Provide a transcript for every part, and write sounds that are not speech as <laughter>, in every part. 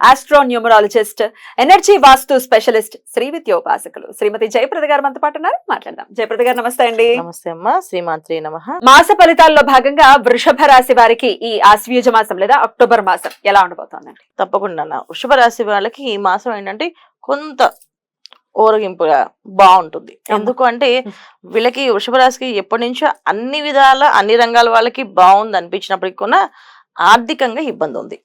astro numerologist energy vastu specialist Shri విద్యోపాసకులు Shrimati Jayaprada garu మనతో పాటు ఉన్నారు. మాట్లాడదాం. జయప్రద గారు నమస్తే అండి. నమస్తే అమ్మా. శ్రీమాత్రి నమ. మాస ఫలితాల్లో భాగంగా వృషభ రాశి వారికి ఈ ఆశ్వీజ మాసం లేదా అక్టోబర్ మాసం ఎలా ఉండబోతోందండి? తప్పకుండా. వృషభ రాశి వాళ్ళకి ఈ మాసం ఏంటంటే కొంత ఓరగింపుగా బాగుంటుంది. ఎందుకు అంటే వీళ్ళకి వృషభ రాశికి ఎప్పటి నుంచో అన్ని విధాల అన్ని రంగాల వాళ్ళకి బాగుంది అనిపించినప్పటికీ కూడా ఆర్థికంగా ఇబ్బంది ఉంది.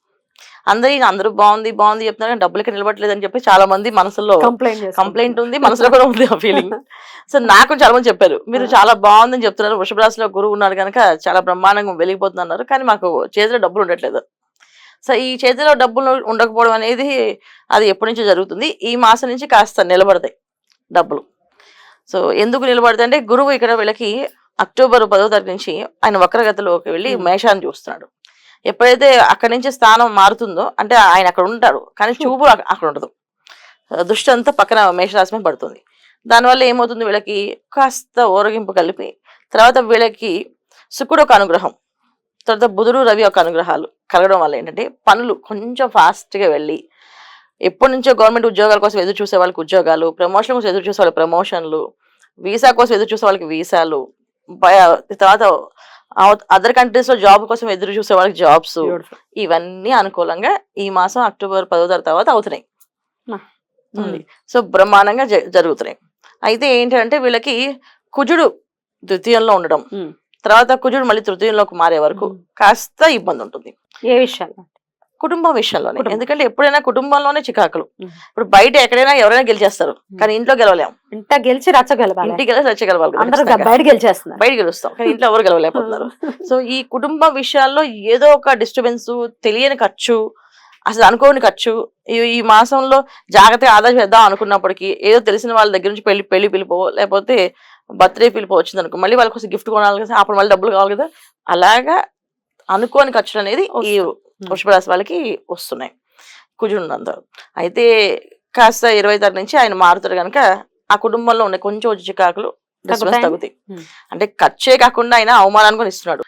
అందరి అందరూ బాగుంది బాగుంది చెప్తున్నారు కానీ డబ్బులకి నిలబడలేదు అని చెప్పి చాలా మంది మనసులో కంప్లైంట్ కంప్లైంట్ ఉంది మనసులో కూడా ఉంది ఆ ఫీలింగ్ <laughs> సో నాకు చాలా మంది చెప్పారు మీరు. చాలా బాగుందని చెప్తున్నారు వృషభ రాశిలో గురువు ఉన్నారు కనుక చాలా బ్రహ్మాండంగా వెలిగిపోతున్నారు కానీ మాకు చేతిలో డబ్బులు ఉండట్లేదు. సో ఈ చేతిలో డబ్బులు ఉండకపోవడం అనేది అది ఎప్పటి నుంచో జరుగుతుంది. ఈ మాసం నుంచి కాస్త నిలబడతాయి డబ్బులు. సో ఎందుకు నిలబడతాయి అంటే గురువు ఇక్కడ వీళ్ళకి అక్టోబర్ పదో తారీఖు నుంచి ఆయన వక్రగతిలోకి వెళ్ళి. మేషాన్ని చూస్తున్నాడు. ఎప్పుడైతే అక్కడి నుంచి స్థానం మారుతుందో అంటే ఆయన అక్కడ ఉంటాడు కానీ చూపు అక్క- అక్కడ ఉండదు. దృష్టి అంతా పక్కన మేషరాశి మీద పడుతుంది. దానివల్ల ఏమవుతుంది? వీళ్ళకి కాస్త ఓరగింపు కలిపి తర్వాత వీళ్ళకి శుక్రుడు ఒక అనుగ్రహం తర్వాత బుధుడు రవి ఒక అనుగ్రహాలు కలగడం వల్ల ఏంటంటే పనులు కొంచెం ఫాస్ట్గా వెళ్ళి ఎప్పటి నుంచో గవర్నమెంట్ ఉద్యోగాల కోసం ఎదురు చూసే వాళ్ళకి ఉద్యోగాలు ప్రమోషన్ కోసం ఎదురు చూసే వాళ్ళకి ప్రమోషన్లు వీసా కోసం ఎదురు చూసే వాళ్ళకి వీసాలు తర్వాత అదర్ కంట్రీస్లో జాబ్ కోసం ఎదురు చూసే వాళ్ళకి జాబ్స్ ఇవన్నీ అనుకూలంగా ఈ మాసం అక్టోబర్ పదో తారీఖు తర్వాత అవుతున్నాయి. ఉంది. సో బ్రహ్మాండంగా జరుగుతున్నాయి అయితే ఏంటంటే వీళ్ళకి కుజుడు ద్వితీయంలో ఉండడం ఉమ్. తర్వాత కుజుడు మళ్ళీ తృతీయంలోకి మారే వరకు ఉమ్. కాస్త ఇబ్బంది ఉంటుంది ఏ విషయాలు కుటుంబం విషయంలోనే. ఎందుకంటే ఎప్పుడైనా కుటుంబంలోనే చికాకులు. ఇప్పుడు బయట ఎక్కడైనా ఎవరైనా గెలిచేస్తారు. కానీ ఇంట్లో గెలవలేం. ఇంట గెలిచి రచ్చగలవాలి ఇంటికి కదా అందరూ ఖచ్చితంగా. బయట గెలిచేస్తున్నారు. బయట గెలుస్తాం. కానీ ఇంట్లో ఎవరు గెలవలేకపోతున్నారు. <laughs> సో ఈ కుటుంబ విషయాల్లో ఏదో ఒక డిస్టర్బెన్స్ తెలియని ఖర్చు అసలు అనుకోని ఖర్చు ఈ మాసంలో జాగ్రత్తగా ఆదా చేద్దాం అనుకున్నప్పటికీ ఏదో తెలిసిన వాళ్ళ దగ్గర నుంచి పెళ్ళి పెళ్ళి పిలిపో లేకపోతే బర్త్డే పిలిపో వచ్చింది అనుకో మళ్ళీ వాళ్ళ కోసం గిఫ్ట్ కొనాలి కదా అప్పుడు మళ్ళీ డబ్బులు కావాలి కదా. అలాగా అనుకోని ఖర్చులు అనేది ఈ వృషభ రాశి వాళ్ళకి వస్తున్నాయి. కుజుండంత అయితే కాస్త ఇరవై తారీఖు నుంచి ఆయన మారుతారు కనుక ఆ కుటుంబంలో ఉండే కొంచెం వచ్చి చికాకులు? తగ్గుతాయి. అంటే ఖర్చే కాకుండా ఆయన అవమానాన్ని కూడా ఇస్తున్నాడు.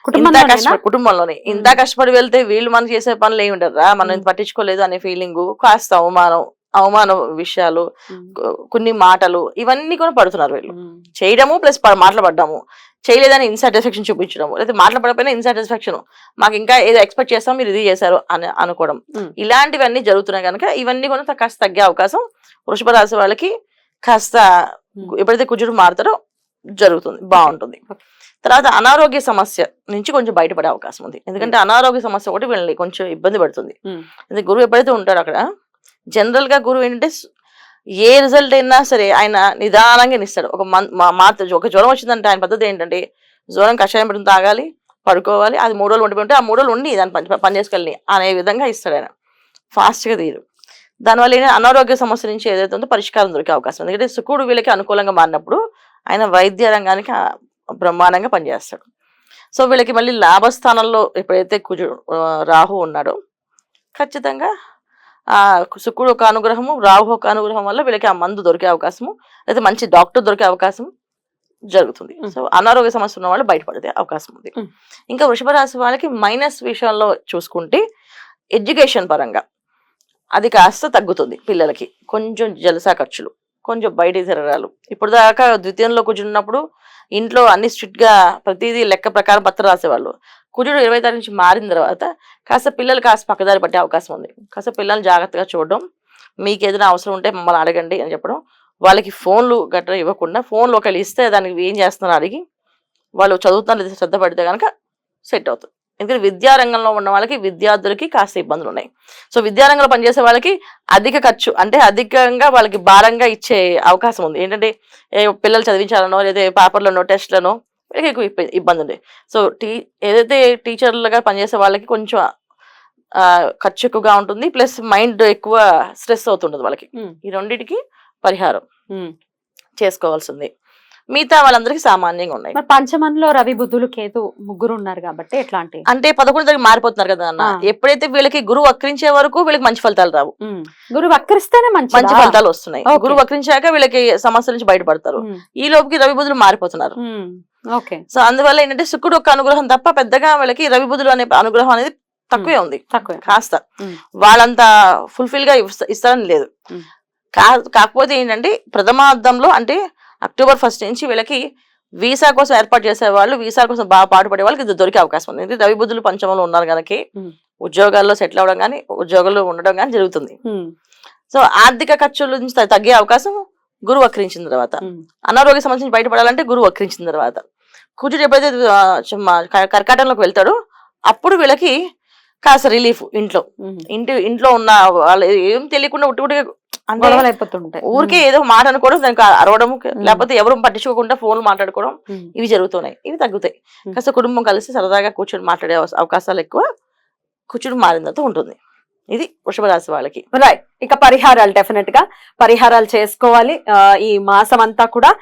కుటుంబంలోనే. ఇంత కష్టపడి వెళ్తే వీళ్ళు మనం చేసే పనులు ఏమి ఉండరా మనం. పట్టించుకోలేదు అనే ఫీలింగ్ కాస్త అవమానం అవమాన విషయాలు కొన్ని మాటలు ఇవన్నీ కూడా పడుతున్నారు వీళ్ళు. చేయడము ప్లస్ మాట్లాడము చేయలేదని ఇన్సాటిస్ఫాక్షన్ చూపించడము లేదా మాట్లాడకపోయినా ఇన్సాటిస్ఫాక్షన్ మాకు ఇంకా ఏదో ఎక్స్పెక్ట్ చేస్తాం మీరు ఇది చేశారు అని అనుకోవడం. ఇలాంటివన్నీ జరుగుతున్నాయి కనుక ఇవన్నీ కూడా కాస్త తగ్గే అవకాశం వృషభ రాశి వాళ్ళకి కాస్త. ఎప్పుడైతే కుజుడు మారుతారో జరుగుతుంది బాగుంటుంది. తర్వాత అనారోగ్య సమస్య నుంచి కొంచెం బయటపడే అవకాశం ఉంది ఎందుకంటే అనారోగ్య సమస్య ఒకటి వీళ్ళని కొంచెం ఇబ్బంది పడుతుంది గురువు ఎప్పుడైతే ఉంటాడో అక్కడ జనరల్గా గురువు ఏంటంటే ఏ రిజల్ట్ అయినా సరే ఆయన నిదానంగా ఇస్తాడు ఒక మంత్ మా- మాత్ర ఒక జ్వరం వచ్చిందంటే ఆయన పద్ధతి ఏంటంటే జ్వరం కషాయం పెట్టుకుని తాగాలి పడుకోవాలి అది మూడు రోజులు ఉండిపోయి ఉంటే ఆ మూడు రోజులు ఉండి దాన్ని పని పని చేసుకెళ్ళి అనే విధంగా ఇస్తాడు ఆయన. ఫాస్ట్గా తీరు దానివల్ల అనారోగ్య సమస్య నుంచి ఏదైతే ఉందో పరిష్కారం దొరికే అవకాశం ఉంది. ఎందుకంటే శుకుడు వీళ్ళకి అనుకూలంగా మారినప్పుడు ఆయన వైద్య రంగానికి బ్రహ్మాండంగా పనిచేస్తాడు. సో వీళ్ళకి మళ్ళీ లాభస్థానంలో ఎప్పుడైతే కుజుడు రాహు ఉన్నాడో ఖచ్చితంగా ఆ శుక్రుడు ఒక అనుగ్రహము రాహు ఒక అనుగ్రహం వల్ల వీళ్ళకి ఆ మందు దొరికే అవకాశము లేదా మంచి డాక్టర్ దొరికే అవకాశం జరుగుతుంది. సో అనారోగ్య సమస్య ఉన్న వాళ్ళు బయటపడే అవకాశం ఉంది. ఇంకా వృషభ రాశి వాళ్ళకి మైనస్ విషయాల్లో చూసుకుంటే ఎడ్యుకేషన్ పరంగా అది కాస్త తగ్గుతుంది పిల్లలకి కొంచెం జలసా ఖర్చులు కొంచెం బయట తిరగరాలు ఇప్పుడు దాకా ద్వితీయంలో కూర్చున్నప్పుడు ఇంట్లో అన్ని స్ట్రిక్ట్గా ప్రతిదీ లెక్క ప్రకారం పత్రం రాసేవాళ్ళు. కుజుడు ఇరవై తారీఖు నుంచి మారిన తర్వాత కాస్త పిల్లలు కాస్త పక్కదారి పట్టే అవకాశం ఉంది. కాస్త పిల్లల్ని జాగ్రత్తగా చూడడం మీకు ఏదైనా అవసరం ఉంటే మమ్మల్ని అడగండి అని చెప్పడం వాళ్ళకి ఫోన్లు గట్రా ఇవ్వకుండా ఫోన్లు ఒకళ్ళు ఇస్తే దానికి ఏం చేస్తున్నారు అడిగి వాళ్ళు చదువుతున్నారు శ్రద్ధ పడితే కనుక సెట్ అవుతుంది. ఎందుకంటే విద్యారంగంలో ఉన్న వాళ్ళకి విద్యార్థులకి కాస్త ఇబ్బందులు ఉన్నాయి సో విద్యారంగంలో పనిచేసే వాళ్ళకి అధిక ఖర్చు అంటే అధికంగా వాళ్ళకి భారంగా ఇచ్చే అవకాశం ఉంది. ఏంటంటే ఏ పిల్లలు చదివించాలనో లేదా పేపర్లనో టెస్ట్లనో వీళ్ళకి ఎక్కువ ఇబ్బ- ఇబ్బంది ఉంది సో టీ ఏదైతే టీచర్లుగా పనిచేసే వాళ్ళకి కొంచెం ఖర్చు ఎక్కువగా ఉంటుంది ప్లస్ మైండ్ ఎక్కువ స్ట్రెస్ అవుతుంటుంది వాళ్ళకి. ఈ రెండింటికి పరిహారం. చేసుకోవాల్సింది. మిగతా వాళ్ళందరికీ సామాన్యంగా ఉన్నాయి. పంచమంలో రవి బుద్ధులు కేతు ముగ్గురు ఉన్నారు కాబట్టి ఎట్లాంటి? అంటే పదకొండు దగ్గర మారిపోతున్నారు కదా అన్న. ఎప్పుడైతే వీళ్ళకి గురువు వక్రించే వరకు వీళ్ళకి మంచి ఫలితాలు రావు. గురువు వక్రిస్తేనే మంచి మంచి ఫలితాలు వస్తున్నాయి. గురువు వక్రించాక వీళ్ళకి సమస్యల నుంచి బయటపడతారు. ఈ లోపుకి రవి బుధులు మారిపోతున్నారు. ఓకే. సో అందువల్ల ఏంటంటే శుక్రుడు ఒక అనుగ్రహం తప్ప పెద్దగా వీళ్ళకి రవి బుధులు అనే అనుగ్రహం అనేది తక్కువే ఉంది. తక్కువ. కాస్త. వాళ్ళంతా ఫుల్ఫిల్గా ఇస్త- ఇస్తారని లేదు. కాకపోతే ఏంటంటే ప్రథమార్థంలో అంటే అక్టోబర్ ఫస్ట్ నుంచి వీళ్ళకి వీసా కోసం ఏర్పాటు చేసే వాళ్ళు వీసా కోసం బాగా పాటుపడే వాళ్ళకి ఇది దొరికే అవకాశం ఉంది ఎందుకంటే రవి బుద్ధులు పంచమంలో ఉన్నారు కనుక. ఉద్యోగాల్లో సెటిల్ అవ్వడం కానీ ఉద్యోగాల్లో ఉండడం కానీ జరుగుతుంది. సో ఆర్థిక ఖర్చుల నుంచి తగ్గే అవకాశం గురువు వక్రించిన తర్వాత. అనారోగ్య సమస్య నుంచి బయటపడాలంటే గురువు వక్రించిన తర్వాత కుజుడు ఎప్పుడైతే కర్కాటంలోకి వెళ్తాడో అప్పుడు వీళ్ళకి కాస్త రిలీఫ్ ఇంట్లో. ఇంటి ఇంట్లో ఉన్న వాళ్ళు ఏం తెలియకుండా ఉట్టుకుట్టుగా అంటే గొడవలు అయిపోతుంటాయి ఊరికే ఏదో మాట అనుకోవడం దానికి అరవడం లేకపోతే ఎవరు పట్టించుకోకుండా ఫోన్లు మాట్లాడుకోవడం. ఇవి జరుగుతున్నాయి. ఇవి తగ్గుతాయి. కాస్త కుటుంబం కలిసి సరదాగా కూర్చొని మాట్లాడే అవకాశాలు ఎక్కువ కూర్చుని మారినంత ఉంటుంది. ఇది వృషభ రాశి వాళ్ళకి. రైట్ ఇక పరిహారాలు డెఫినెట్గా పరిహారాలు చేసుకోవాలి. ఆ, ఈ మాసం అంతా కూడా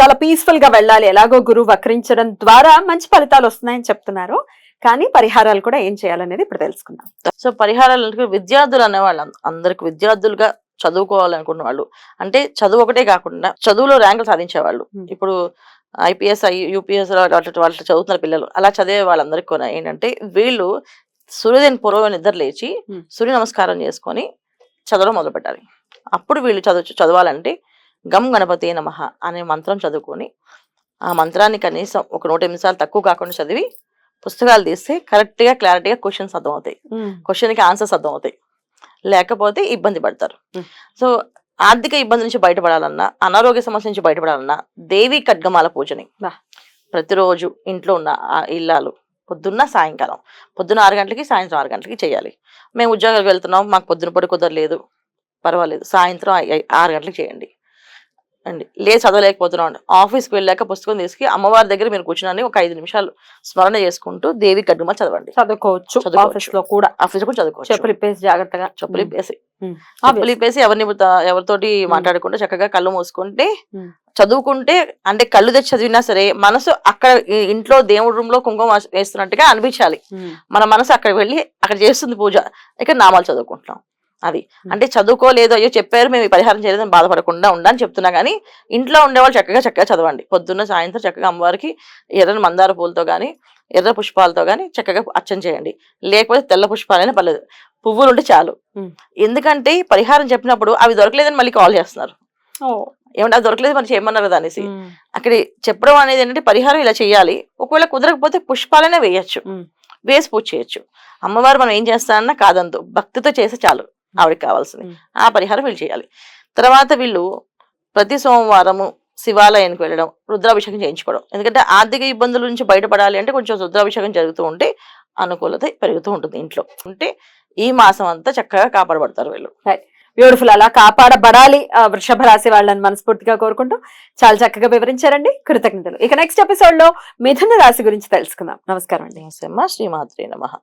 చాలా పీస్ఫుల్గా వెళ్ళాలి. ఎలాగో గురువు వక్రించడం ద్వారా మంచి ఫలితాలు వస్తున్నాయని చెప్తున్నారు. కానీ పరిహారాలు కూడా ఏం చేయాలనేది ఇప్పుడు తెలుసుకుందాం. సో పరిహారాలు విద్యార్థులు అనేవాళ్ళు అందరికి విద్యార్థులుగా చదువుకోవాలనుకున్న వాళ్ళు అంటే చదువు ఒకటే కాకుండా చదువులో ర్యాంకులు సాధించేవాళ్ళు. ఇప్పుడు ఐపీఎస్ యూపీఎస్ వాళ్ళ చదువుతున్న పిల్లలు. అలా చదివే వాళ్ళందరికీ కూడా ఏంటంటే వీళ్ళు సూర్యోదయం పూర్వం నిద్ర లేచి. సూర్య నమస్కారం చేసుకొని చదవడం మొదలు పెట్టాలి అప్పుడు వీళ్ళు చదువు చదవాలంటే గమ్ గణపతి నమః అనే మంత్రం చదువుకొని ఆ మంత్రాన్ని కనీసం ఒక నూట సార్లు తక్కువ కాకుండా చదివి పుస్తకాలు తీస్తే కరెక్ట్గా క్లారిటీగా క్వశ్చన్స్ అర్థమవుతాయి. క్వశ్చన్కి ఆన్సర్స్ అర్థం అవుతాయి లేకపోతే ఇబ్బంది పడతారు. సో ఆర్థిక ఇబ్బంది నుంచి బయటపడాలన్నా అనారోగ్య సమస్య నుంచి బయటపడాలన్నా దేవి ఖడ్గమాల పూజని. ప్రతిరోజు ఇంట్లో ఉన్న ఇల్లాలు పొద్దున్న సాయంకాలం పొద్దున్న ఆరు గంటలకి సాయంత్రం ఆరు గంటలకి చేయాలి మేము ఉద్యోగాలకు వెళ్తున్నాం మాకు పొద్దున పొడి కుదరలేదు పర్వాలేదు సాయంత్రం ఆరు గంటలకు చేయండి అండి లేదు చదవలేకపోతున్నాం అండి ఆఫీస్కి వెళ్ళాక పుస్తకం తీసుకు అమ్మవారి దగ్గర మీరు కూర్చుని ఒక ఐదు నిమిషాలు స్మరణ చేసుకుంటూ దేవి ఖడ్గమాల చదవండి. చదువుకోవచ్చు. చదువుకోవచ్చు. ఆఫీస్లో కూడా. ఆఫీస్ కూడా చదువుకోవచ్చు. చెప్పులు ఇప్పేసి జాగ్రత్తగా. చెప్పులు ఉమ్. ఇప్పేసి ఉమ్. చెప్పులు ఇప్పేసి ఎవరిని ఎవరితోటి మాట్లాడకుండా చక్కగా కళ్ళు మూసుకుంటే. చదువుకుంటే అంటే కళ్ళు తెచ్చి చదివినా సరే మనసు అక్కడ ఇంట్లో దేవుడి రూమ్లో కుంకుమ వేస్- వేస్తున్నట్టుగా అనిపించాలి. మన మనసు అక్కడ వెళ్ళి అక్కడ చేస్తుంది పూజ. ఇక్కడ నామాలు చదువుకుంటున్నాం. అది. అంటే చదువుకోలేదు అయ్యో చెప్పారు మేము పరిహారం చేయలేదని బాధపడకుండా ఉండని చెప్తున్నా కానీ ఇంట్లో ఉండేవాళ్ళు చక్కగా చక్కగా చదవండి. పొద్దున్న సాయంత్రం చక్కగా అమ్మవారికి ఎర్రని మందార పూలతో కానీ ఎర్ర పుష్పాలతో కానీ చక్కగా అర్చన చేయండి. లేకపోతే తెల్ల పుష్పాలైనా పర్లేదు. పువ్వులు ఉంటే చాలు. ఎందుకంటే పరిహారం చెప్పినప్పుడు అవి దొరకలేదని మళ్ళీ కాల్ చేస్తున్నారు. ఏమంటే అది దొరకలేదు మరి చేయమన్నారు కదా అనేసి. అక్కడ చెప్పడం అనేది ఏంటంటే పరిహారం ఇలా చేయాలి. ఒకవేళ కుదరకపోతే పుష్పాలనే వేయచ్చు. వేసి పూజ చేయొచ్చు. అమ్మవారు మనం ఏం చేస్తానన్నా కాదందు. భక్తితో చేస్తే చాలు. ఆవిడకి కావాల్సింది. ఆ పరిహారం వీళ్ళు చేయాలి. తర్వాత వీళ్ళు ప్రతి సోమవారము శివాలయానికి వెళ్ళడం రుద్రాభిషేకం చేయించుకోవడం. ఎందుకంటే ఆర్థిక ఇబ్బందుల నుంచి బయటపడాలి అంటే కొంచెం రుద్రాభిషేకం జరుగుతూ ఉంటే అనుకూలత పెరుగుతూ ఉంటుంది ఇంట్లో. ఉంటే ఈ మాసం అంతా చక్కగా కాపాడబడతారు వీళ్ళు. బ్యూటిఫుల్ అలా కాపాడబడాలి ఆ, వృషభ రాశి వాళ్ళని మనస్ఫూర్తిగా కోరుకుంటూ చాలా చక్కగా వివరించారండి. కృతజ్ఞతలు. ఇక నెక్స్ట్ ఎపిసోడ్లో మిథున రాశి గురించి తెలుసుకుందాం. నమస్కారం అండి. శ్రీమాత్రే నమ.